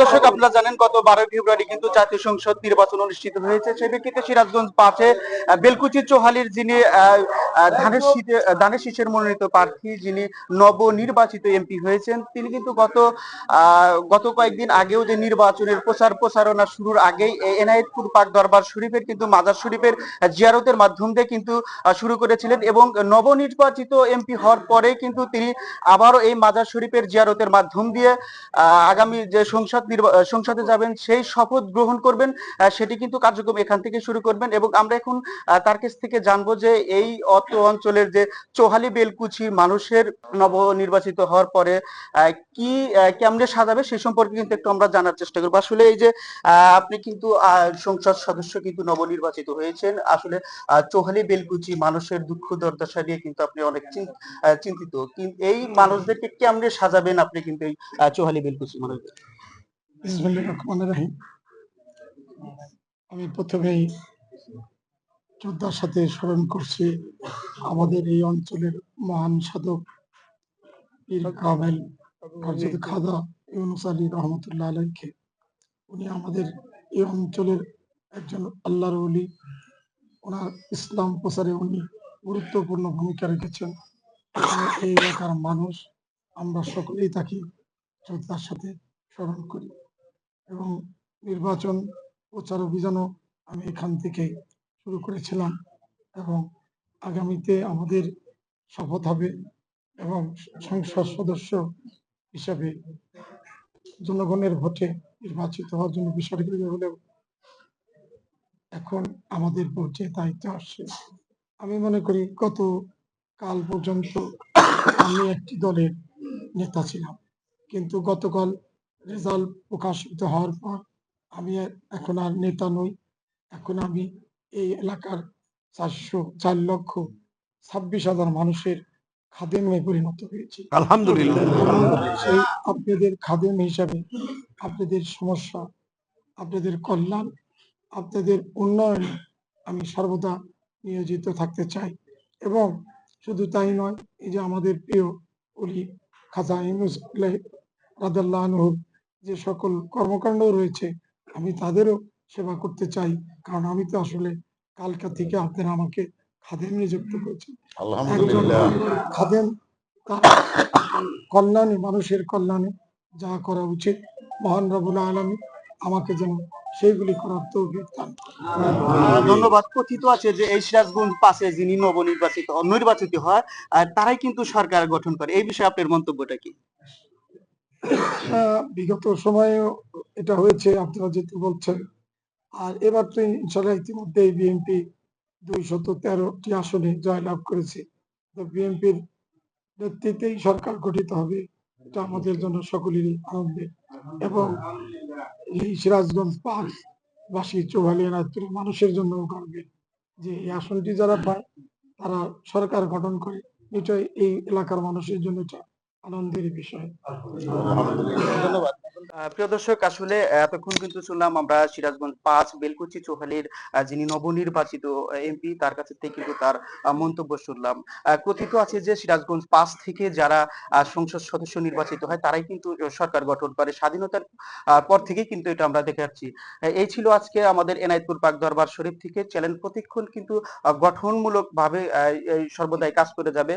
দর্শক আপনারা জানেন গত বারোই ফেব্রুয়ারি কিন্তু জাতীয় সংসদ নির্বাচন অনুষ্ঠিত হয়েছে। সেই ব্যক্তিতে সিরাজগঞ্জ পাঁচে বেলকুচি চোহালির যিনি আহ, ধানের শীতে শীষের মনোনীত প্রার্থী যিনি নবনির্বাচিত এমপি হয়েছেন, তিনি কিন্তু গত গত কয়েকদিন আগেও যে নির্বাচনের প্রচার প্রচারণা শুরুর আগেই এনায়েতপুর পাক দরবার শরীফের কিন্তু মাজার শরীফের জিয়ারতের মাধ্যম দিয়ে কিন্তু শুরু করেছিলেন এবং নবনির্বাচিত এমপি হওয়ার পরে কিন্তু তিনি আবারও এই মাজার শরীফের জিয়ারতের মাধ্যম দিয়ে আগামী যে সংসদ সংসদে যাবেন, সেই শপথ গ্রহণ করবেন সেটি কিন্তু কার্যক্রম এখান থেকে শুরু করবেন এবং আমরা এখন তার কাছ থেকে জানব যে এই অত অঞ্চলের যে চোহালি বেলকুচি মানুষের নবনির্বাচিত হওয়ার পরে কি কেমনে সাজাবে সে সম্পর্কে কিন্তু একটু আমরা জানার চেষ্টা করব। আসলে এই যে আপনি কিন্তু সংসদ সদস্য কিন্তু নবনির্বাচিত হয়েছেন। আসলে চোহালি বেলকুচি মানুষের দুঃখ দুর্দশা নিয়ে কিন্তু আপনি অনেক চিন্তিত। এই মানুষদেরকে কেমনে সাজাবেন আপনি কিন্তু এই চোহালি বেলকুচি মানুষদের? আমি প্রথমেই যোদ্ধার সাথে স্মরণ করছি, আমাদের এই অঞ্চলের মহান সাধক পীর কামেল খাজা ইউনুস আলী রহমতুল্লাহ আলাইকে। উনি আমাদের এই অঞ্চলের একজন আল্লাহর ওলি। ওনার ইসলাম প্রচারে উনি গুরুত্বপূর্ণ ভূমিকা রেখেছেন। এই এলাকার মানুষ, আমরা সকলেই তাকে শ্রদ্ধার সাথে স্মরণ করি। এবং নির্বাচন প্রচার অভিযানও আমি এখান থেকে শুরু করেছিলাম এবং আগামীতে আমাদের শপথ হবে এবং সংসদ সদস্য হিসাবে জনগণের ভোটে নির্বাচিত হওয়ার জন্য বিষয় হলেও এখন আমাদের ভোটে দায়িত্ব আসছে। আমি মনে করি গত কাল পর্যন্ত আমি একটি দলের নেতা ছিলাম, কিন্তু গতকাল রেজাল্ট প্রকাশিত হওয়ার পর আমি এখন আর নেতা নই, এখন আমি এই এলাকার চারশো চার লক্ষ ছাব্বিশ হাজার মানুষের খাদেমে পরিণত হয়েছি। আলহামদুলিল্লাহ। সেই আপনাদের খাদেম হিসাবে আপনাদের সমস্যা আপনাদের কল্যাণ আপনাদের উন্নয়নে আমি সর্বদা নিয়োজিত থাকতে চাই। এবং শুধু তাই নয় এই যে আমাদের প্রিয় অলি খাজা ইউনুস রাদাল্লাহ আনহুর যে সকল কর্মকাণ্ড রয়েছে আমি তাদেরও সেবা করতে চাই। কারণ আমি তো আসলে কালকা থেকে আপনারা আমাকে খাদেম নিযুক্ত করেছেন। খাদেম তার কল্যাণে মানুষের কল্যাণে যা করা উচিত। মহান রবুল আলমী আমাকে যেন সেইগুলি করার তৌফিক দান ধন্যবাদ। কথিত আছে যে এই সিরাজগঞ্জ পাশে যিনি নবনির্বাচিত নির্বাচিত হয় আর তারাই কিন্তু সরকার গঠন করে। এই বিষয়ে আপনার মন্তব্যটা কি? বিগত সময়ে এটা হয়েছে আপনারা যেহেতু বলছেন। আর এবার তো ইনশাল্লাহ ইতিমধ্যে বিএনপি দুইশত তেরোটি আসনে জয়লাভ করেছে। তো বিএনপির নেতৃত্বেই সরকার গঠিত হবে, এটা আমাদের জন্য সকলেরই আনন্দের এবং এই সিরাজগঞ্জ পার্ক বাসী চৌহালি এনায়তপুরের মানুষের জন্য গর্বের যে এই আসনটি যারা পায়, তারা সরকার গঠন করে এটাই এই এলাকার মানুষের জন্য এটা আনন্দের বিষয়। ধন্যবাদ প্রিয় দর্শক, আসলে এতক্ষণ কিন্তু শুনলাম আমরা সিরাজগঞ্জ পাঁচ, বেলকুচি, চৌহালির যিনি নবনির্বাচিত এমপি, তার কাছে থেকে কিন্তু তার মন্তব্য শুনলাম। কথিত আছে যে সিরাজগঞ্জ পাঁচ থেকে যারা সংসদ সদস্য নির্বাচিত হয়, তারাই কিন্তু সরকার গঠন করে। স্বাধীনতার পর থেকেই কিন্তু এটা আমরা দেখে আসছি। এই ছিল আজকে আমাদের এনায়তপুর পাক দরবার শরীফ থেকে। চ্যানেল প্রতিক্ষণ কিন্তু গঠনমূলক ভাবে সর্বদাই কাজ করে যাবে।